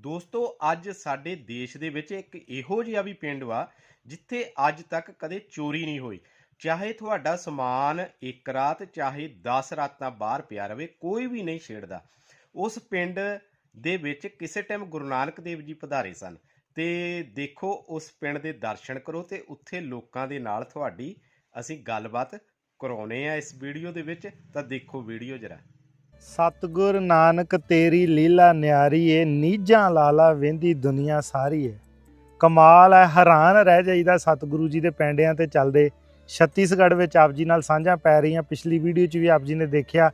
ਦੋਸਤੋ, ਅੱਜ ਸਾਡੇ ਦੇਸ਼ ਦੇ ਵਿੱਚ ਇੱਕ ਇਹੋ ਜਿਹਾ ਵੀ ਪਿੰਡ ਵਾ, ਜਿੱਥੇ ਅੱਜ ਤੱਕ ਕਦੇ ਚੋਰੀ ਨਹੀਂ ਹੋਈ। ਚਾਹੇ ਤੁਹਾਡਾ ਸਮਾਨ ਇੱਕ ਰਾਤ, ਚਾਹੇ 10 ਰਾਤਾਂ ਬਾਹਰ ਪਿਆ ਰਵੇ, ਕੋਈ ਵੀ ਨਹੀਂ ਛੇੜਦਾ। ਉਸ ਪਿੰਡ ਦੇ ਵਿੱਚ ਕਿਸੇ ਟਾਈਮ ਗੁਰੂ ਨਾਨਕ ਦੇਵ ਜੀ ਪਧਾਰੇ ਸਨ ਤੇ ਦੇਖੋ, ਉਸ ਪਿੰਡ ਦੇ ਦਰਸ਼ਨ ਕਰੋ ਤੇ ਉੱਥੇ ਲੋਕਾਂ ਦੇ ਨਾਲ ਤੁਹਾਡੀ ਅਸੀਂ ਗੱਲਬਾਤ ਕਰਾਉਨੇ ਆ ਇਸ ਵੀਡੀਓ ਦੇ ਵਿੱਚ। ਤਾਂ ਦੇਖੋ ਵੀਡੀਓ ਜਰਾ। ਸਤਗੁਰ ਨਾਨਕ ਤੇਰੀ ਲੀਲਾ ਨਿਆਰੀ ਏ ਨੀਜਾਂ ਲਾਲਾ ਵੇਂਦੀ ਦੁਨੀਆ ਸਾਰੀ ਏ ਕਮਾਲ ਹੈ, ਹੈਰਾਨ ਰਹਿ ਜਾਈਦਾ ਸਤਿਗੁਰੂ ਜੀ ਦੇ ਪੈਂਡਿਆਂ ਤੇ ਚੱਲਦੇ। ਛੱਤੀਸਗੜ੍ਹ ਵਿੱਚ ਆਪ ਜੀ ਨਾਲ ਸਾਂਝਾਂ ਪੈ ਰਹੀਆਂ, ਪਿਛਲੀ ਵੀਡੀਓ 'ਚ ਵੀ ਆਪ ਜੀ ਨੇ ਦੇਖਿਆ।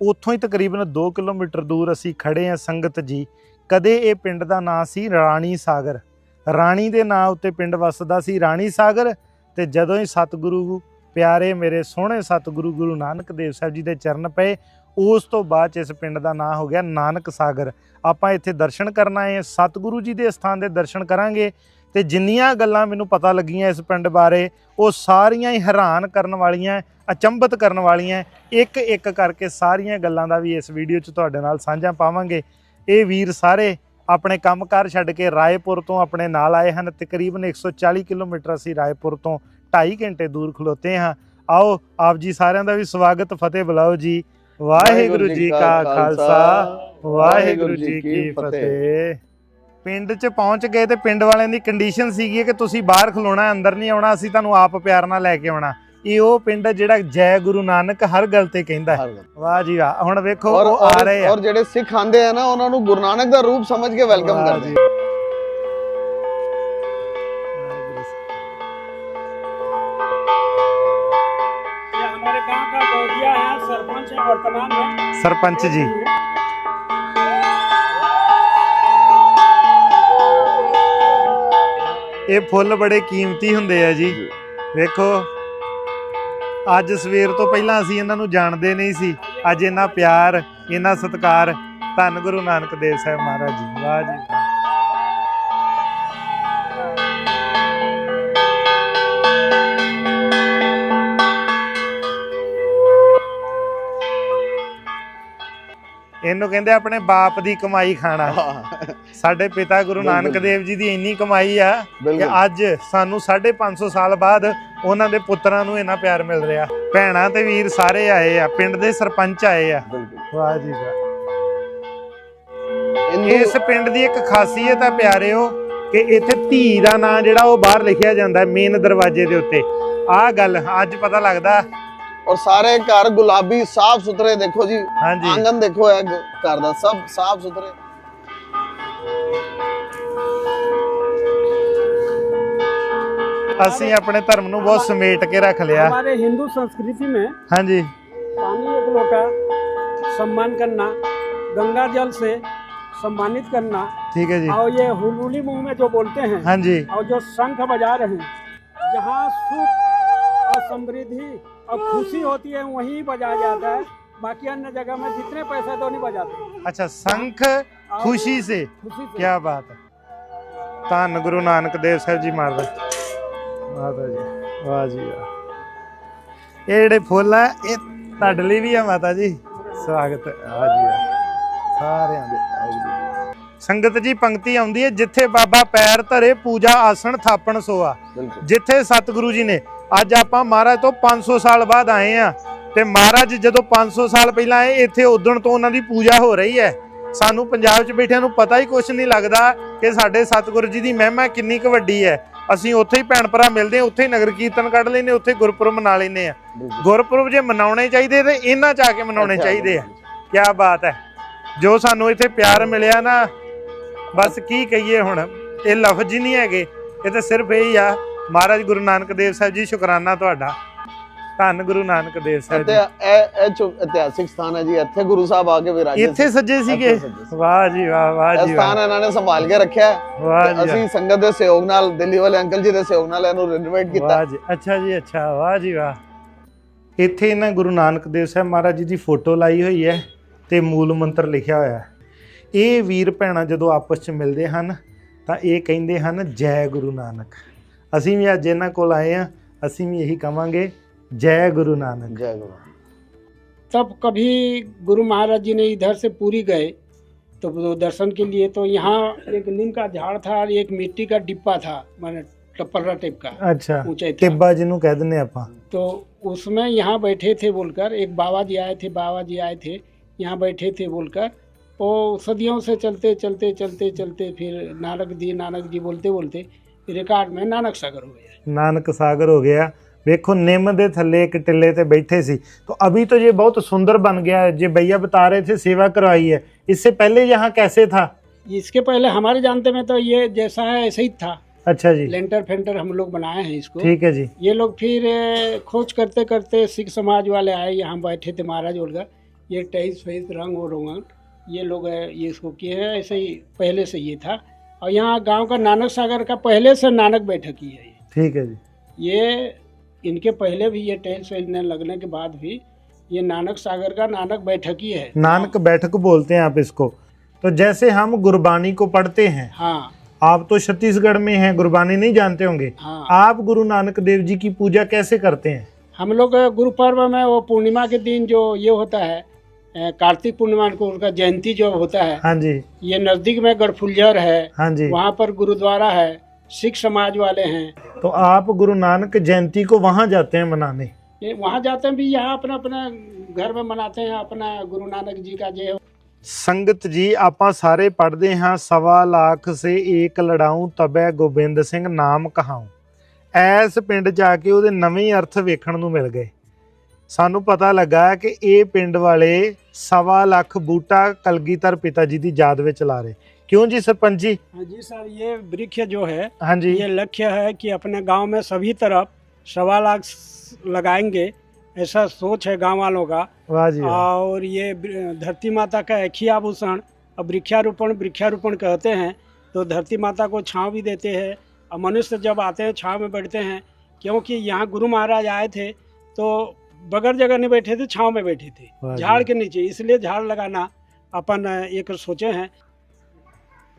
ਉੱਥੋਂ ਹੀ ਤਕਰੀਬਨ 2 ਕਿਲੋਮੀਟਰ ਦੂਰ ਅਸੀਂ ਖੜੇ ਹਾਂ ਸੰਗਤ ਜੀ। ਕਦੇ ਇਹ ਪਿੰਡ ਦਾ ਨਾਂ ਸੀ ਰਾਣੀ ਸਾਗਰ। ਰਾਣੀ ਦੇ ਨਾਂ ਉੱਤੇ ਪਿੰਡ ਵਸਦਾ ਸੀ ਰਾਣੀ ਸਾਗਰ ਤੇ ਜਦੋਂ ਹੀ ਸਤਿਗੁਰੂ ਪਿਆਰੇ ਮੇਰੇ ਸੋਹਣੇ ਸਤਿਗੁਰੂ ਗੁਰੂ ਨਾਨਕ ਦੇਵ ਸਾਹਿਬ ਜੀ ਦੇ ਚਰਨ ਪਏ, ਉਸ ਤੋਂ ਬਾਅਦ 'ਚ ਇਸ ਪਿੰਡ ਦਾ ਨਾਂ ਹੋ ਗਿਆ ਨਾਨਕ ਸਾਗਰ। ਆਪਾਂ ਇੱਥੇ ਦਰਸ਼ਨ ਕਰਨ ਆਏ ਹਾਂ, ਸਤਿਗੁਰੂ ਜੀ ਦੇ ਸਥਾਨ ਦੇ ਦਰਸ਼ਨ ਕਰਾਂਗੇ ਤੇ ਜਿੰਨੀਆਂ ਗੱਲਾਂ ਮੈਨੂੰ ਪਤਾ ਲੱਗੀਆਂ ਇਸ ਪਿੰਡ ਬਾਰੇ, ਉਹ ਸਾਰੀਆਂ ਹੀ ਹੈਰਾਨ ਕਰਨ ਵਾਲੀਆਂ, ਅਚੰਭਿਤ ਕਰਨ ਵਾਲੀਆਂ ਇੱਕ ਇੱਕ ਕਰਕੇ ਸਾਰੀਆਂ ਗੱਲਾਂ ਦਾ ਵੀ ਇਸ ਵੀਡੀਓ 'ਚ ਤੁਹਾਡੇ ਨਾਲ ਸਾਂਝਾ ਪਾਵਾਂਗੇ। ਇਹ ਵੀਰ ਸਾਰੇ ਆਪਣੇ ਕੰਮਕਾਰ ਛੱਡ ਕੇ ਰਾਏਪੁਰ ਤੋਂ ਆਪਣੇ ਨਾਲ ਆਏ ਹਨ, ਤਕਰੀਬਨ 140 ਕਿਲੋਮੀਟਰ ਅਸੀਂ ਰਾਏਪੁਰ ਤੋਂ 2.5 ਘੰਟੇ ਦੂਰ ਖਲੋਤੇ ਹਾਂ ਆਓ ਆਪ ਜੀ ਸਾਰਿਆਂ ਦਾ ਵੀ ਸਵਾਗਤ ਫਤਿਹ ਬੁਲਾਓ ਜੀ ਵਾਹਿਗੁਰੂ ਜੀ ਕਾ ਖਾਲਸਾ ਵਾਹਿਗੁਰੂ ਜੀ ਕੀ ਫਤਿਹ ਪਿੰਡ 'ਚ ਪਹੁੰਚ ਗਏ ਤੇ ਪਿੰਡ ਵਾਲਿਆਂ ਦੀ ਕੰਡੀਸ਼ਨ ਸੀਗੀ ਕਿ ਤੁਸੀਂ ਬਾਹਰ ਖਲੋਣਾ ਅੰਦਰ ਨਹੀਂ ਆਉਣਾ ਅਸੀਂ ਤੁਹਾਨੂੰ ਆਪ ਪਿਆਰ ਨਾਲ ਲੈ ਕੇ ਆਉਣਾ ਇਹ ਉਹ ਪਿੰਡ ਜਿਹੜਾ ਜੈ ਗੁਰੂ ਨਾਨਕ ਹਰ ਗੱਲ ਤੇ ਕਹਿੰਦਾ ਹੈ। ਵਾਹ ਜੀ ਵਾਹ ਹੁਣ ਵੇਖੋ ਉਹ ਆ ਰਹੇ ਆ ਔਰ ਜਿਹੜੇ ਸਿੱਖ ਆਂਦੇ ਆ ਨਾ ਉਹਨਾਂ ਨੂੰ ਗੁਰੂ ਨਾਨਕ ਦਾ ਰੂਪ ਸਮਝ ਕੇ ਵੈਲਕਮ ਕਰਦੇ ਜੀ। ਆ। का गौरिया है सरपंच है वर्तमान में ਸਰਪੰਚ ਜੀ ਇਹ ਫੁੱਲ ਬੜੇ ਕੀਮਤੀ ਹੁੰਦੇ ਆ ਜੀ ਜੀ। ਵੇਖੋ ਅੱਜ ਸਵੇਰ ਤੋਂ ਪਹਿਲਾਂ ਅਸੀਂ ਇਹਨਾਂ ਨੂੰ ਜਾਣਦੇ ਨਹੀਂ ਸੀ ਅੱਜ ਇਹਨਾਂ ਪਿਆਰ ਇਹਨਾਂ ਸਤਿਕਾਰ ਧੰਨ ਗੁਰੂ ਨਾਨਕ ਦੇਵ ਸਾਹਿਬ ਮਹਾਰਾਜ ਜੀ ਵਾਹ ਜੀ ਇਹਨੂੰ ਕਹਿੰਦੇ ਆਪਣੇ ਬਾਪ ਦੀ ਕਮਾਈ ਖਾਣਾ। ਸਾਡੇ ਪਿਤਾ ਗੁਰੂ। ਨਾਨਕ ਦੇਵ ਜੀ ਦੀ ਇੰਨੀ ਕਮਾਈ ਆ ਕਿ ਅੱਜ ਸਾਨੂੰ 550 ਸਾਲ ਬਾਅਦ ਉਹਨਾਂ ਦੇ ਪੁੱਤਰਾਂ ਨੂੰ ਇੰਨਾ ਪਿਆਰ ਮਿਲ ਰਿਹਾ। ਭੈਣਾਂ ਤੇ ਵੀਰ ਸਾਰੇ ਆਏ ਆ ਪਿੰਡ ਦੇ ਸਰਪੰਚ ਆਏ ਆ। ਵਾਹ ਜੀ ਵਾਹ। ਇਸ ਪਿੰਡ ਦੀ ਇੱਕ ਖਾਸੀਅਤ ਆ ਪਿਆਰਿਓ ਕਿ ਇੱਥੇ ਧੀ ਦਾ ਨਾਂ ਜਿਹੜਾ ਉਹ ਬਾਹਰ ਲਿਖਿਆ ਜਾਂਦਾ ਮੇਨ ਦਰਵਾਜ਼ੇ ਦੇ ਉੱਤੇ। ਆਹ ਗੱਲ ਅੱਜ ਪਤਾ ਲੱਗਦਾ ਔਰ ਸਾਰੇ ਘਰ ਗੁਲਾਬੀ ਸਾਫ ਸੁਥਰੇ ਦੇਖੋ ਜੀ ਹਾਂਜੀ ਆਂਗਨ ਦੇਖੋ ਇਹ ਗ- ਘਰ ਦਾ ਸਭ ਸਾਫ ਸੁਥਰੇ ਅਸੀਂ ਆਪਣੇ ਧਰਮ ਨੂੰ ਬਹੁਤ ਸਮੇਟ ਕੇ ਰੱਖ ਲਿਆ हमारे हिंदू संस्कृति में ਹਾਂਜੀ पानी एक लोटा सम्मान करना गंगा जल से सम्मानित करना ਠੀਕ ਹੈ ਜੀ और ये हुलूली मुंह में जो बोलते हैं ਹਾਂਜੀ और जो शंख बजा रहे हैं जहाँ सुख और समृद्धि और खुशी होती है वहीं बजाया जाता है बाकी अन्य जगह में जितने पैसे दो नहीं बजाते ਅੱਛਾ ਸੰਖ और ਖੁਸ਼ੀ ਸੇ खुशी से ਕੀ ਬਾਤ ਹੈ ਧੰਨ ਗੁਰੂ ਨਾਨਕ ਦੇਵ ਸਾਹਿਬ ਜੀ ਮਹਾਰਾਜ ਮਾਤਾ ਜੀ ਵਾਹ ਜੀ ਵਾਹ ਇਹ ਜਿਹੜੇ ਫੁੱਲ ਆ ਇਹ ਤੁਹਾਡੇ ਲਈ ਵੀ ਆ ਮਾਤਾ ਜੀ ਸਵਾਗਤ ਹੈ ਵਾਹ ਜੀ ਵਾਹ। ਸਾਰਿਆਂ ਦੇ ਵਾਹਿਗੁਰੂ ਜੀ। ਸੰਗਤ ਜੀ ਪੰਕਤੀ ਆਉਂਦੀ ਹੈ ਜਿੱਥੇ ਬਾਬਾ ਪੈਰ ਧਰੇ ਪੂਜਾ ਆਸਣ ਥਾਪਣ ਸੋਆ ਬਿਲਕੁਲ ਜਿੱਥੇ ਸਤਿਗੁਰੂ ਜੀ ਨੇ ਅੱਜ ਆਪਾਂ ਮਹਾਰਾਜ ਤੋਂ 500 ਸਾਲ ਬਾਅਦ ਆਏ ਆ ਤੇ ਮਹਾਰਾਜ ਜਦੋਂ 500 ਸਾਲ ਪਹਿਲਾਂ ਆਏ ਇੱਥੇ ਉਦਣ ਤੋਂ ਉਹਨਾਂ ਦੀ ਪੂਜਾ ਹੋ ਰਹੀ ਹੈ। ਸਾਨੂੰ ਪੰਜਾਬ 'ਚ ਬੈਠਿਆਂ ਨੂੰ ਪਤਾ ਹੀ ਕੁਝ ਨਹੀਂ ਲੱਗਦਾ ਕਿ ਸਾਡੇ ਸਤਿਗੁਰੂ ਜੀ ਦੀ ਮਹਿਮਾ ਕਿੰਨੀ ਕੁ ਵੱਡੀ ਹੈ। ਅਸੀਂ ਉੱਥੇ ਹੀ ਭੈਣ ਭਰਾ ਮਿਲਦੇ ਹਾਂ ਉੱਥੇ ਹੀ ਨਗਰ ਕੀਰਤਨ ਕੱਢ ਲੈਨੇ ਉੱਥੇ ਗੁਰਪੁਰਬ ਮਨਾ ਲੈਨੇ ਆ ਗੁਰਪੁਰਬ ਜੇ ਮਨਾਉਣੇ ਚਾਹੀਦੇ ਤੇ ਇਹਨਾਂ 'ਚ ਆ ਕੇ ਮਨਾਉਣੇ ਚਾਹੀਦੇ ਆ। ਕੀ ਬਾਤ ਹੈ। ਜੋ ਸਾਨੂੰ ਇੱਥੇ ਪਿਆਰ ਮਿਲਿਆ ਨਾ ਬਸ ਕੀ ਕਹੀਏ ਹੁਣ ਇਹ ਲਫ਼ਜ਼ ਹੀ ਨਹੀਂ ਹੈਗੇ ਇਹ ਤਾਂ ਸਿਰਫ ਇਹ ਹੀ ਆ ਮਹਾਰਾਜ ਗੁਰੂ ਨਾਨਕ ਦੇਵ ਸਾਹਿਬ ਜੀ ਸ਼ੁਕਰਾਨਾ ਤੁਹਾਡਾ। ਧੰਨ ਗੁਰੂ ਨਾਨਕ ਦੇਵ ਸਾਹਿਬ ਜੀ। ਇਹ ਇਹ ਜੋ ਇਤਿਹਾਸਿਕ ਸਥਾਨ ਹੈ ਜੀ ਇੱਥੇ ਗੁਰੂ ਸਾਹਿਬ ਆ ਕੇ ਵਿਰਾਜੇ ਇੱਥੇ ਸੱਜੇ ਸੀਗੇ। ਵਾਹ ਜੀ ਵਾਹ ਵਾਹ ਜੀ ਸਥਾਨ ਇਹਨਾਂ ਨੇ ਸੰਭਾਲ ਕੇ ਰੱਖਿਆ ਵਾਹ ਜੀ। ਅਸੀਂ ਸੰਗਤ ਦੇ ਸਹਿਯੋਗ ਨਾਲ ਦਿੱਲੀ ਵਾਲੇ ਅੰਕਲ ਜੀ ਦੇ ਸਹਿਯੋਗ ਨਾਲ ਇਹਨੂੰ ਰਿਨੋਵੇਟ ਕੀਤਾ। ਵਾਹ ਜੀ ਅੱਛਾ ਜੀ ਅੱਛਾ ਵਾਹ ਜੀ ਵਾਹ। ਇੱਥੇ ਇਹਨਾਂ ਗੁਰੂ ਨਾਨਕ ਦੇਵ ਸਾਹਿਬ ਮਹਾਰਾਜ ਜੀ ਦੀ ਫੋਟੋ ਲਾਈ ਹੋਈ ਹੈ ਤੇ ਮੂਲ ਮੰਤਰ ਲਿਖਿਆ ਹੋਇਆ ਹੈ। ਇਹ ਵੀਰ ਭੈਣਾਂ ਜਦੋਂ ਆਪਸ 'ਚ ਮਿਲਦੇ ਹਨ ਤਾਂ ਇਹ ਕਹਿੰਦੇ ਹਨ ਜੈ ਗੁਰੂ ਨਾਨਕ। ਅਸੀਂ ਵੀ ਅੱਜ ਇਹਨਾਂ ਕੋਲ ਆਏ ਆ ਅਸੀਂ ਵੀ ਇਹੀ ਕਵਾਂਗੇ ਜੈ ਗੁਰੂ ਨਾਨਕ ਜੈ ਗੁਰੂ तब कभी गुरु महाराज जी ने इधर से पूरी गए तो वो दर्शन के लिए तो यहाँ एक नीम का झाड़ था और एक मिट्टी का डिब्बा था मैंने टप्परा टाइप का ਅੱਛਾ ऊंचाई था ਟਿੱਬਾ ਜਿਹਨੂੰ ਕਹਿ ਦਿੰਦੇ ਆਪਾਂ तो उसमें यहाँ बैठे थे बोलकर एक बाबा जी आए थे बाबा जी आए थे यहाँ बैठे थे बोलकर वो सदियों से चलते चलते चलते चलते फिर नानक जी नानक जी बोलते बोलते रिकॉर्ड में नानक सागर हो गया ਨਾਨਕ ਸਾਗਰ ਹੋ ਗਿਆ ਵੇਖੋ ਨਿੰਮ ਦੇ ਥੱਲੇ ਇੱਕ ਟਿੱਲੇ ਤੇ ਬੈਠੇ ਸੀ तो अभी तो ये बहुत सुंदर बन गया है जे भैया बता रहे थे सेवा करवाई है इससे पहले यहाँ कैसे था इसके पहले हमारे जानते में तो ये जैसा है ऐसे ही था अच्छा जी लेंटर फेंटर हम लोग बनाए हैं इसको ठीक है जी ये लोग फिर ए, खोज करते करते सिख समाज वाले आए यहाँ बैठे थे महाराज बोलकर ये टैस फैस रंग और रोगन ये लोग ए, ये इसको किए हैं ऐसे ही पहले से ये था और यहाँ गाँव का नानक सागर का पहले से नानक बैठक ही है ठीक है जी। ये इनके पहले भी ये टेल्स वेल्स लगने के बाद भी ये नानक सागर का नानक बैठक ही है। नानक बैठक बोलते हैं आप इसको। तो जैसे हम गुरबानी को पढ़ते हैं हाँ। आप तो छत्तीसगढ़ में हैं गुरबानी नहीं जानते होंगे। हाँ। आप गुरु नानक देव जी की पूजा कैसे करते हैं? हम लोग गुरु पर्व में वो पूर्णिमा के दिन जो ये होता है कार्तिक पूर्णिमा को उनका जयंती जो होता है हाँ जी ये नज़दीक में गढ़फुलझर है हाँ जी वहाँ पर गुरुद्वारा है सिख समाज वाले हैं तो आप गुरु नानक जयंती को वहाँ जाते हैं मनाने ये वहाँ जाते हैं भी यहाँ अपना अपना घर में मनाते हैं अपना गुरु नानक जी का जय हो ਸੰਗਤ ਜੀ ਆਪਾਂ ਸਾਰੇ ਪੜ੍ਹਦੇ ਹਾਂ ਸਵਾ ਲੱਖ ਸੇ ਏਕ ਲੜਾਉ ਤਬੈ ਗੋਬਿੰਦ ਸਿੰਘ ਨਾਮ ਕਹਾਉ ਐਸ ਪਿੰਡ ਜਾ ਕੇ ਉਹਦੇ ਨਵੇਂ ਹੀ ਅਰਥ ਵੇਖਣ ਨੂੰ ਮਿਲ ਗਏ ਸਾਨੂੰ ਪਤਾ ਲੱਗਾ ਕਿ ਇਹ ਪਿੰਡ ਵਾਲੇ ਸਵਾ ਲੱਖ ਬੂਟਾ ਕਲਗੀਧਰ ਪਿਤਾ ਜੀ ਦੀ ਯਾਦ ਵਿੱਚ ਲਾ ਰਹੇ ਕਿਉਂ ਜੀ ਸਰਪੰਚ ਜੀ हाँ जी सर ये वृक्ष जो है ਹਾਂਜੀ ये लक्ष्य है कि अपने गांव में सभी तरफ सवा लाख लगाएंगे ऐसा सोच है गांव वालों का ਵਾਹ ਜੀ ਵਾਹ। और ये वृ- धरती माता का एक ही आभूषण अब वृक्षारोपण वृक्षारोपण कहते हैं तो धरती माता को छांव भी देते हैं और मनुष्य जब आते हैं छांव में बैठते हैं क्योंकि यहाँ गुरु महाराज आए थे तो बगैर जगह नहीं बैठे थे छांव में बैठे थे वाह जी। झाड़ के नीचे इसलिए झाड़ लगाना अपन अ, एक सोचे हैं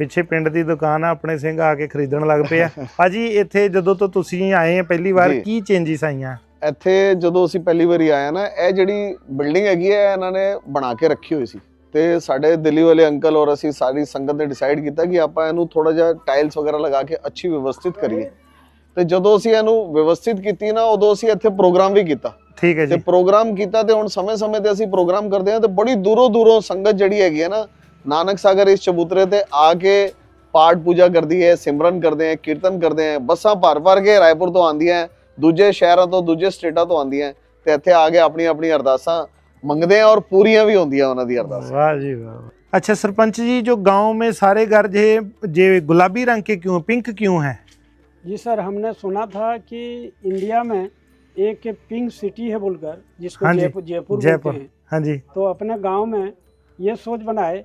ਪਿੱਛੇ ਪਿੰਡ ਦੀ ਦੁਕਾਨ ਆ ਆਪਣੇ ਸਿੰਘ ਆ ਕੇ ਖਰੀਦਣ ਲੱਗ ਪਏ ਆ ਭਾਜੀ ਇੱਥੇ ਜਦੋਂ ਤੋਂ ਤੁਸੀਂ ਆਏ ਆ ਪਹਿਲੀ ਵਾਰ ਜੀ। ਕੀ ਚੇਂਜਸ ਆਈਆਂ ਇੱਥੇ ਜਦੋਂ ਅਸੀਂ ਪਹਿਲੀ ਵਾਰੀ ਆਏ ਨਾ ਇਹ ਜਿਹੜੀ ਬਿਲਡਿੰਗ ਹੈਗੀ ਹੈ ਇਹਨਾਂ ਨੇ ਬਣਾ ਕੇ ਰੱਖੀ ਹੋਈ ਸੀ ਤੇ ਸਾਡੇ ਦਿੱਲੀ ਵਾਲੇ ਅੰਕਲ ਔਰ ਅਸੀਂ ਸਾਰੀ ਸੰਗਤ ਨੇ ਡਿਸਾਈਡ ਕੀਤਾ ਕਿ ਆਪਾਂ ਇਹਨੂੰ ਥੋੜਾ ਜਿਹਾ ਟਾਈਲਸ ਵਗੈਰਾ ਲਗਾ ਕੇ ਅੱਛੀ ਵਿਵਸਥਿਤ ਕਰੀਏ ਤੇ ਜਦੋਂ ਅਸੀਂ ਇਹਨੂੰ ਵਿਵਸਥਿਤ ਕੀਤੀ ਨਾ ਉਦੋਂ ਅਸੀਂ ਇੱਥੇ ਪ੍ਰੋਗਰਾਮ ਵੀ ਕੀਤਾ ਠੀਕ ਹੈ ਤੇ ਜੀ ਪ੍ਰੋਗਰਾਮ ਕੀਤਾ ਤੇ ਹੁਣ ਸਮੇਂ-ਸਮੇਂ ਤੇ ਅਸੀਂ ਪ੍ਰੋਗਰਾਮ ਕਰਦੇ ਹਾਂ ਤੇ ਬੜੀ ਦੂਰੋਂ ਦੂਰੋਂ ਸੰਗਤ ਜਿਹੜੀ ਹੈਗੀ ਹੈ ਨਾ ਨਾਨਕ ਸਾਗਰ ਇਸ ਚਬੂਤਰੇ ਤੇ ਆ ਕੇ ਪਾਠ ਪੂਜਾ ਕਰਦੀ ਹੈ ਸਿਮਰਨ ਕਰਦੇ ਹੈ ਕੀਰਤਨ ਕਰਦੇ ਹੈ ਬੱਸਾਂ ਭਰ ਭਰ ਕੇ ਰਾਏਪੁਰ ਤੋਂ ਆਉਂਦੀਆਂ ਹੈ, ਦੂਜੇ ਸ਼ਹਿਰਾਂ ਤੋਂ ਦੂਜੇ ਸਟੇਟਾਂ ਤੋਂ ਆਉਂਦੀਆਂ ਹੈ ਤੇ ਇੱਥੇ ਆ ਕੇ ਆਪਣੀ ਆਪਣੀ ਅਰਦਾਸਾਂ ਮੰਗਦੇ ਆ ਔਰ ਪੂਰੀਆਂ ਵੀ ਹੁੰਦੀਆਂ ਉਹਨਾਂ ਦੀ ਅਰਦਾਸ वाह जी वाह अच्छा सरपंच जी जो गांव में सारे घर जे जे गुलाबी रंग के क्यों पिंक क्यों है जी सर हमने सुना था कि इंडिया में एक पिंक सिटी है बोलकर जिसको हाँ जयपुर जयपुर जयपुर। हैं। हाँ जी। तो अपने गाँव में ये सोच बनाए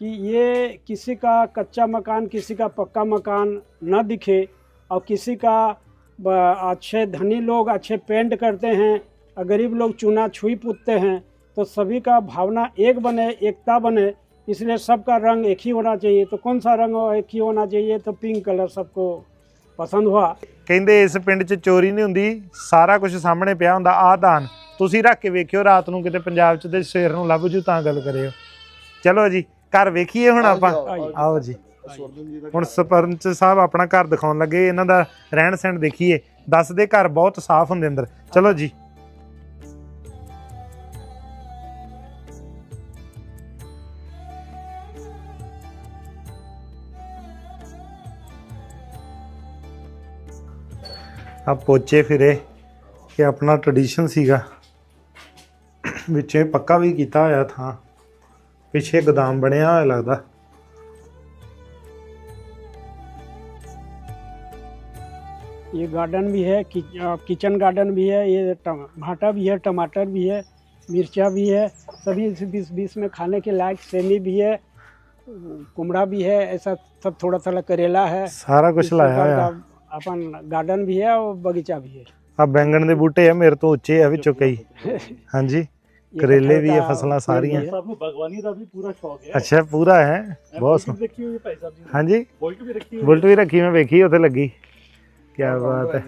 कि ये किसी का कच्चा मकान किसी का पक्का मकान न दिखे और किसी का अच्छे धनी लोग अच्छे पेंट करते हैं और गरीब लोग चूना छुई पूतते हैं तो सभी का भावना एक बने एकता बने। इसलिए सबका रंग एक ही होना चाहिए। तो कौन सा रंग एक ही होना चाहिए तो पिंक कलर सबको पसंद हुआ ਕਹਿੰਦੇ ਇਸ ਪਿੰਡ 'ਚ ਚੋਰੀ ਨਹੀਂ ਹੁੰਦੀ ਸਾਰਾ ਕੁਝ ਸਾਹਮਣੇ ਪਿਆ ਹੁੰਦਾ ਆਹ ਦਾਨ ਤੁਸੀਂ ਰੱਖ ਕੇ ਵੇਖਿਓ ਰਾਤ ਨੂੰ ਕਿਤੇ ਪੰਜਾਬ 'ਚ ਤੇ ਸਵੇਰ ਨੂੰ ਲੱਭ ਜੂ ਤਾਂ ਗੱਲ ਕਰਿਓ ਚਲੋ ਜੀ ਘਰ ਵੇਖੀਏ ਹੁਣ ਆਪਾਂ ਆਓ ਜੀ ਹੁਣ ਸਰਪੰਚ ਸਾਹਿਬ ਆਪਣਾ ਘਰ ਦਿਖਾਉਣ ਲੱਗੇ ਇਹਨਾਂ ਦਾ ਰਹਿਣ ਸਹਿਣ ਦੇਖੀਏ ਦੱਸਦੇ ਘਰ ਬਹੁਤ ਸਾਫ਼ ਹੁੰਦੇ ਅੰਦਰ ਚਲੋ ਜੀ ਆ ਪੋਚੇ ਫਿਰੇ ਕਿ ਆਪਣਾ ਟ੍ਰੈਡੀਸ਼ਨ ਸੀਗਾ ਵਿੱਚੇ ਪੱਕਾ ਵੀ ਕੀਤਾ ਹੋਇਆ ਥਾਂ ਪਿੱਛੇ ਗੋਦਾਮ ਬਣਿਆ ਹੋਇਆ ਲੱਗਦਾ ये गार्डन भी है कि, अ, किचन गार्डन भी है ये टम- भाटा भी है टमाटर भी है मिर्चा भी है सभी इस बीस बीस में खाने के लायक सेमी भी है कुमड़ा भी है ऐसा सब थोड़ा थोड़ा करेला है ਸਾਰਾ ਕੁਝ इस ਲਾਇਆ प्रकार ਹੋਇਆ का अपन गार्डन भी है और बगीचा भी है ਆ ਬੈਂਗਣ ਦੇ ਬੂਟੇ ਆ ਮੇਰੇ ਤੋਂ ਉੱਚੇ ਆ ਵਿੱਚੋਂ ਕਈ ਹਾਂਜੀ ये करेले कटहल भी है, का फसलां पेड़ सारी भी हैं। है। ਸਾਨੂੰ ਬਾਗਵਾਨੀ ਦਾ ਵੀ ਪੂਰਾ ਸ਼ੌਕ ਹੈ ਅੱਛਾ ਪੂਰਾ ਹੈ ਬਹੁਤ ਸੋਹਣਾ ਦੇਖੀ ਹੋਈ ਭਾਈ ਸਾਹਿਬ ਜੀ ਹਾਂਜੀ ਬੁਲਟ ਵੀ ਰੱਖੀ ਹੋਈ ਬੁਲਟ ਵੀ ਰੱਖੀ ਮੈਂ ਵੇਖੀ ਉੱਥੇ ਲੱਗੀ ਕੀ ਬਾਤ ਹੈ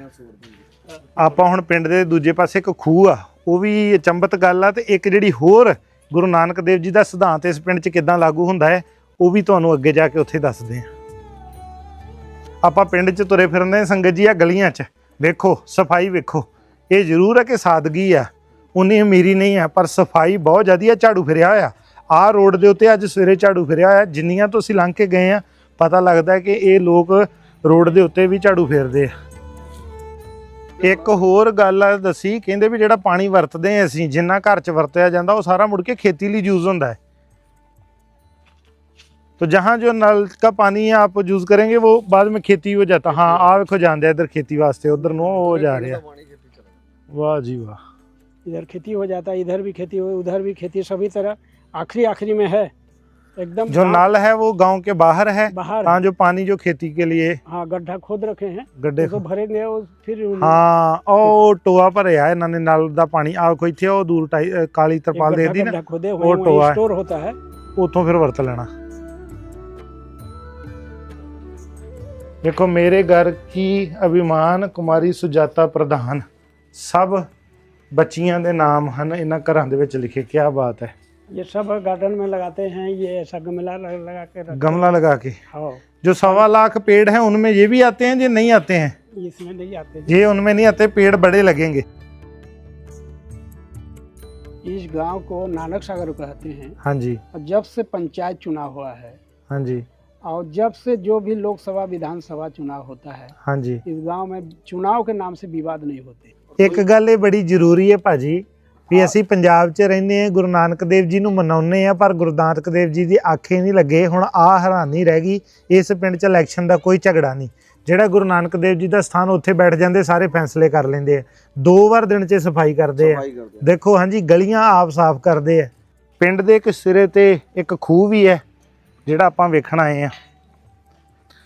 ਆਪਾਂ ਹੁਣ ਪਿੰਡ ਦੇ ਦੂਜੇ ਪਾਸੇ ਇੱਕ ਖੂਹ ਆ ਉਹ ਵੀ ਅਚੰਬਤ ਗੱਲ ਆ ਤੇ ਇੱਕ ਜਿਹੜੀ ਹੋਰ ਗੁਰੂ ਨਾਨਕ ਦੇਵ ਜੀ ਦਾ ਸਿਧਾਂਤ ਇਸ ਪਿੰਡ 'ਚ ਕਿੱਦਾਂ ਲਾਗੂ ਹੁੰਦਾ ਹੈ ਉਹ ਵੀ ਤੁਹਾਨੂੰ ਅੱਗੇ ਜਾ ਕੇ ਉੱਥੇ ਦੱਸਦੇ ਆ ਆਪਾਂ ਪਿੰਡ 'ਚ ਤੁਰੇ ਫਿਰਦੇ ਸੰਗਤ ਜੀ ਆ ਗਲੀਆਂ 'ਚ। ਵੇਖੋ, ਸਫ਼ਾਈ ਵੇਖੋ। ਇਹ ਜ਼ਰੂਰ ਹੈ ਕਿ ਸਾਦਗੀ ਆ। ਉਨੀ ਅਮੀਰੀ ਨਹੀਂ ਆ, ਪਰ ਸਫ਼ਾਈ ਬਹੁਤ ਜ਼ਿਆਦੀ ਆ, ਝਾੜੂ ਫਿਰਿਆ ਹੋਇਆ। ਆਹ ਰੋਡ ਦੇ ਉੱਤੇ ਅੱਜ ਸਵੇਰੇ ਝਾੜੂ ਫਿਰਿਆ ਹੋਇਆ। ਜਿੰਨੀਆਂ ਤੋਂ ਅਸੀਂ ਲੰਘ ਕੇ ਗਏ ਆ, ਪਤਾ ਲੱਗਦਾ ਕਿ ਇਹ ਲੋਕ ਰੋਡ ਦੇ ਉੱਤੇ ਵੀ ਝਾੜੂ ਫੇਰਦੇ ਆ। ਇੱਕ ਹੋਰ ਗੱਲ ਆ ਦੱਸੀ, ਕਹਿੰਦੇ ਵੀ ਜਿਹੜਾ ਪਾਣੀ ਵਰਤਦੇ ਆ ਅਸੀਂ, ਜਿੰਨਾ ਘਰ 'ਚ ਵਰਤਿਆ ਜਾਂਦਾ, ਉਹ ਸਾਰਾ ਮੁੜ ਕੇ ਖੇਤੀ ਲਈ ਯੂਜ਼ ਹੁੰਦਾ ਹੈ। तो जहाँ जो नल का पानी है आप यूज़ करेंगे वो बाद में खेती हो जाता। हाँ आ देखो जान दिया इधर खेती वास्ते उधर नो हो जा रहा तो वाह जी वाह। इधर खेती हो जाता है इधर भी खेती हो उधर भी खेती सभी तरह आखिरी आखिरी में है। एकदम जो नाल है वो गाँव के बाहर है बाहर। हाँ जो पानी जो खेती के लिए हाँ गड्ढा खोद रखे हैं गड्ढे को भरेंगे और फिर हाँ ओ टोआ पर है इन्होंने नाल का पानी आ कोई थे वो दूर काली तरपाल दे दी ना वो टोआ स्टोर होता है। उतों फिर वर्त लेना। ਦੇਖੋ ਮੇਰੇ ਘਰ ਕੀ ਅਭਿਮਾਨ ਕੁਮਾਰੀ ਸੁਜਾਤਾ ਪ੍ਰਧਾਨ ਸਭ ਬੱਚੀਆਂ ਦੇ ਨਾਮ ਹਨ ਇਹਨਾਂ ਘਰਾਂ ਦੇ ਵਿੱਚ ਲਿਖੇ ਕੀ ਬਾਤ ਹੈ ये सब गार्डन में लगाते हैं ये ऐसा गमला लगा लगा के रखते गमला लगा के हैं। हाँ जो सवा लाख पेड़ हैं उनमें ये भी आते हैं जो नहीं आते हैं इसमें नहीं आते ये उनमें नहीं आते पेड़ बड़े लगेंगे इस गांव को नानक सागर कहते हैं हाँ जी और जब से पंचायत चुनाव हुआ है हाँ जी और जब से जो भी लोकसभा विधानसभा चुनाव होता है हाँ जी इस गांव में चुनाव के नाम से विवाद नहीं होते ਇੱਕ ਗੱਲ ਇਹ ਬੜੀ ਜ਼ਰੂਰੀ ਹੈ ਭਾਜੀ ਵੀ ਅਸੀਂ ਪੰਜਾਬ 'ਚ ਰਹਿੰਦੇ ਹਾਂ ਗੁਰੂ ਨਾਨਕ ਦੇਵ ਜੀ ਨੂੰ ਮਨਾਉਂਦੇ ਆ ਪਰ ਗੁਰੂ ਨਾਨਕ ਦੇਵ ਜੀ ਦੀ ਆਖੇ ਨਹੀਂ ਲੱਗੇ ਹੁਣ ਆ ਹੈਰਾਨੀ ਰਹਿ ਗਈ ਇਸ ਪਿੰਡ 'ਚ ਇਲੈਕਸ਼ਨ ਦਾ ਕੋਈ ਝਗੜਾ ਨਹੀਂ ਜਿਹੜਾ ਗੁਰੂ ਨਾਨਕ ਦੇਵ ਜੀ ਦਾ ਸਥਾਨ ਉੱਥੇ ਬੈਠ ਜਾਂਦੇ ਸਾਰੇ ਫੈਸਲੇ ਕਰ ਲੈਂਦੇ ਆ ਦੋ ਵਾਰ ਦਿਨ 'ਚ ਸਫਾਈ ਕਰਦੇ ਆ ਸਫਾਈ ਕਰਦੇ ਆ। ਦੇਖੋ ਹਾਂਜੀ ਗਲੀਆਂ ਆਪ ਸਾਫ਼ ਕਰਦੇ ਆ ਪਿੰਡ ਦੇ ਇੱਕ ਸਿਰੇ ਤੇ ਇੱਕ ਖੂਹ ਵੀ ਹੈ ਜਿਹੜਾ ਆਪਾਂ ਵੇਖਣ ਆਏ ਆ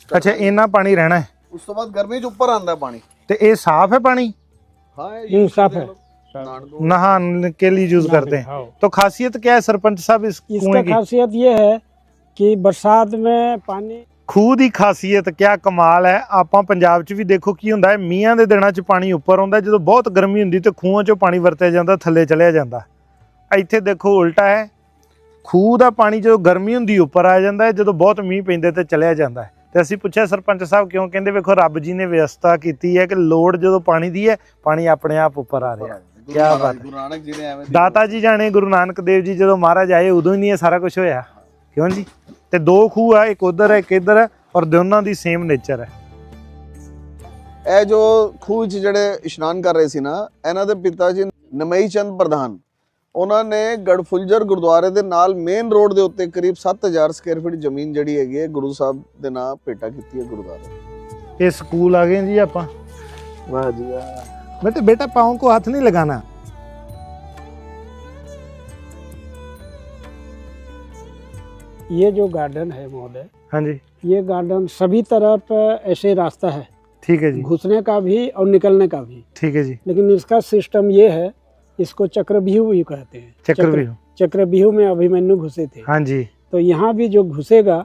ਅੱਛਾ ਇੰਨਾ ਪਾਣੀ ਰਹਿਣਾ ਹੈ ਉਸ ਤੋਂ ਬਾਅਦ ਗਰਮੀ ਚ ਉੱਪਰ ਆਂਦਾ ਪਾਣੀ ਤੇ ਇਹ ਸਾਫ਼ ਹੈ ਪਾਣੀ हाँ ये साफ है नहाने के लिए यूज करते हैं हाँ। तो खासियत क्या है सरपंच साहब इस इसका कुएं की खासियत ये है कि बरसात में पानी ਖੂਹ ਦੀ ਖਾਸੀਅਤ ਕਿਆ ਕਮਾਲ ਹੈ ਆਪਾਂ ਪੰਜਾਬ 'ਚ ਵੀ ਦੇਖੋ ਕੀ ਹੁੰਦਾ ਹੈ ਮੀਂਹਾਂ ਦੇ ਦਿਨਾਂ 'ਚ ਪਾਣੀ ਉੱਪਰ ਆਉਂਦਾ ਜਦੋਂ ਬਹੁਤ ਗਰਮੀ ਹੁੰਦੀ ਤੇ ਖੂਹਾਂ 'ਚੋਂ ਪਾਣੀ ਵਰਤਿਆ ਜਾਂਦਾ ਥੱਲੇ ਚਲਿਆ ਜਾਂਦਾ ਇੱਥੇ ਦੇਖੋ ਉਲਟਾ ਹੈ ਖੂਹ ਦਾ ਪਾਣੀ ਜਦੋਂ ਗਰਮੀ ਹੁੰਦੀ ਉੱਪਰ ਆ ਜਾਂਦਾ ਹੈ ਜਦੋਂ ਬਹੁਤ ਮੀਂਹ ਪੈਂਦੇ ਤੇ ਚਲਿਆ ਜਾਂਦਾ ਹੈ। ਤੇ ਅਸੀਂ ਪੁੱਛਿਆ ਸਰਪੰਚ ਸਾਹਿਬ ਕਿਉਂ? ਕਹਿੰਦੇ ਵੇਖੋ ਰੱਬ ਜੀ ਨੇ ਵਿਵਸਥਾ ਕੀਤੀ ਹੈ ਕਿ ਲੋੜ ਜਦੋਂ ਪਾਣੀ ਦੀ ਹੈ ਪਾਣੀ ਆਪਣੇ ਆਪ ਉੱਪਰ ਆ ਰਿਹਾ ਕਿਆ ਮਹਾਰਾਜ- ਬਾਤ ਹੈ। ਗੁਰੂ ਨਾਨਕ ਜੀ ਨੇ ਐਵੇਂ ਦਾਤਾ ਜੀ ਜਾਣੇ ਗੁਰੂ ਨਾਨਕ ਦੇਵ ਜੀ ਜਦੋਂ ਮਹਾਰਾਜ ਆਏ ਉਦੋਂ ਹੀ ਨਹੀਂ ਇਹ ਸਾਰਾ ਕੁਝ ਹੋਇਆ। ਕਿਉਂ ਜੀ? ਤੇ ਦੋ ਖੂਹ ਆ ਇੱਕ ਉਧਰ ਹੈ ਇੱਕ ਇੱਧਰ ਹੈ ਔਰ ਦੋਨਾਂ ਦੀ ਸੇਮ ਨੇਚਰ ਹੈ। ਇਹ ਜੋ ਖੂਹ 'ਚ ਜਿਹੜੇ ਇਸ਼ਨਾਨ ਕਰ ਰਹੇ ਸੀ ਨਾ ਇਹਨਾਂ ਦੇ ਪਿਤਾ ਜੀ ਨਮਈ ਚੰਦ ਪ੍ਰਧਾਨ। ਉਹਨਾਂ ਨੇ ਗੜਫੁਲਜਰ ਗੁਰਦੁਆਰੇ ਦੇ ਨਾਲ ਮੇਨ ਰੋਡ ਦੇ ਉੱਤੇ ਕਰੀਬ 7000 ਸਕੁਅਰ ਫੀਟ ਜ਼ਮੀਨ ਜਿਹੜੀ ਹੈਗੀ ਹੈ ਗੁਰੂ ਸਾਹਿਬ ਦੇ ਨਾਂ ਭੇਟਾ ਕੀਤੀ ਹੈ ਗੁਰਦੁਆਰੇ ਇਹ ਸਕੂਲ ਆ ਗਏ ਜੀ ਆਪਾਂ ਵਾਹ ਜੀ ਵਾਹ बेटे बेटा पाँव को हाथ नहीं लगाना ये जो गार्डन है महोदय हाँ जी ये गार्डन सभी तरफ ऐसे रास्ता है ठीक है जी घुसने का भी और निकलने का भी ठीक है जी लेकिन इसका सिस्टम ये है इसको चक्रव्यूह भी कहते हैं। चक्रव्यूह। चक्रव्यूह में अभिमन्यु घुसे थे। हाँ जी। तो यहाँ भी जो घुसेगा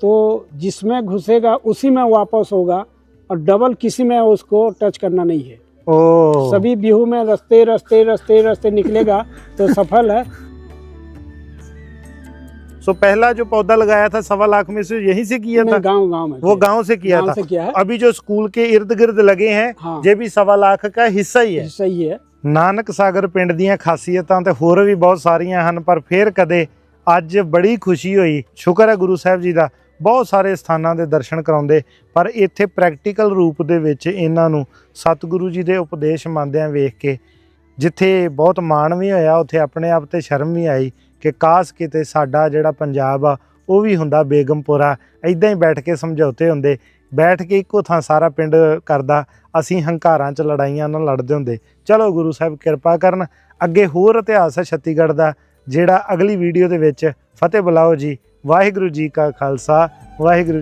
तो जिसमें घुसेगा उसी में वापस होगा और डबल किसी में उसको टच करना नहीं है। ओ। सभी व्यूह में रस्ते रस्ते रस्ते रस्ते निकलेगा तो सफल है। सो पहला जो पौधा लगाया था सवा लाख में से यहीं से किया था? गाँव गाँव में वो। गाँव से किया था। से किया है। अभी जो स्कूल के इर्द गिर्द लगे हैं हाँ। ये भी सवा लाख का हिस्सा ही है। सही है। ਨਾਨਕ ਸਾਗਰ ਪਿੰਡ ਦੀਆਂ ਖਾਸੀਅਤਾਂ ਤੇ ਹੋਰ ਵੀ ਬਹੁਤ ਸਾਰੀਆਂ ਹਨ, ਪਰ ਫਿਰ ਕਦੇ ਅੱਜ ਬੜੀ ਖੁਸ਼ੀ ਹੋਈ। ਸ਼ੁਕਰ ਹੈ ਗੁਰੂ ਸਾਹਿਬ ਜੀ ਦਾ, ਬਹੁਤ ਸਾਰੇ ਸਥਾਨਾਂ ਦੇ ਦਰਸ਼ਨ ਕਰਾਉਂਦੇ, ਪਰ ਇੱਥੇ ਪ੍ਰੈਕਟੀਕਲ ਰੂਪ ਦੇ ਵਿੱਚ ਇਹਨਾਂ ਨੂੰ ਸਤਿਗੁਰੂ ਜੀ ਦੇ ਉਪਦੇਸ਼ ਮੰਨਦਿਆਂ ਵੇਖ ਕੇ ਜਿੱਥੇ ਬਹੁਤ ਮਾਣ ਵੀ ਹੋਇਆ, ਉੱਥੇ ਆਪਣੇ ਆਪ ਤੇ ਸ਼ਰਮ ਵੀ ਆਈ ਕਿ ਕਾਸ਼ ਕਿਤੇ ਸਾਡਾ ਜਿਹੜਾ ਪੰਜਾਬ ਆ, ਉਹ ਵੀ ਹੁੰਦਾ ਬੇਗਮਪੁਰਾ। ਐਦਾਂ ਹੀ ਬੈਠ ਕੇ ਸਮਝੌਤੇ ਹੁੰਦੇ ਬੈਠ ਕੇ ਇੱਕੋ ਥਾਂ ਸਾਰਾ ਪਿੰਡ ਕਰਦਾ, ਅਸੀਂ ਹੰਕਾਰਾਂ 'ਚ ਲੜਾਈਆਂ ਨਾਲ ਲੜਦੇ ਹੁੰਦੇ। ਚਲੋ ਗੁਰੂ ਸਾਹਿਬ ਕਿਰਪਾ ਕਰਨ, ਅੱਗੇ ਹੋਰ ਇਤਿਹਾਸ ਹੈ ਛੱਤੀਗੜ੍ਹ ਦਾ, ਜਿਹੜਾ ਅਗਲੀ ਵੀਡੀਓ ਦੇ ਵਿੱਚ ਫਤਿਹ ਬੁਲਾਓ ਜੀ। ਵਾਹਿਗੁਰੂ ਜੀ ਕਾ ਖਾਲਸਾ, ਵਾਹਿਗੁਰੂ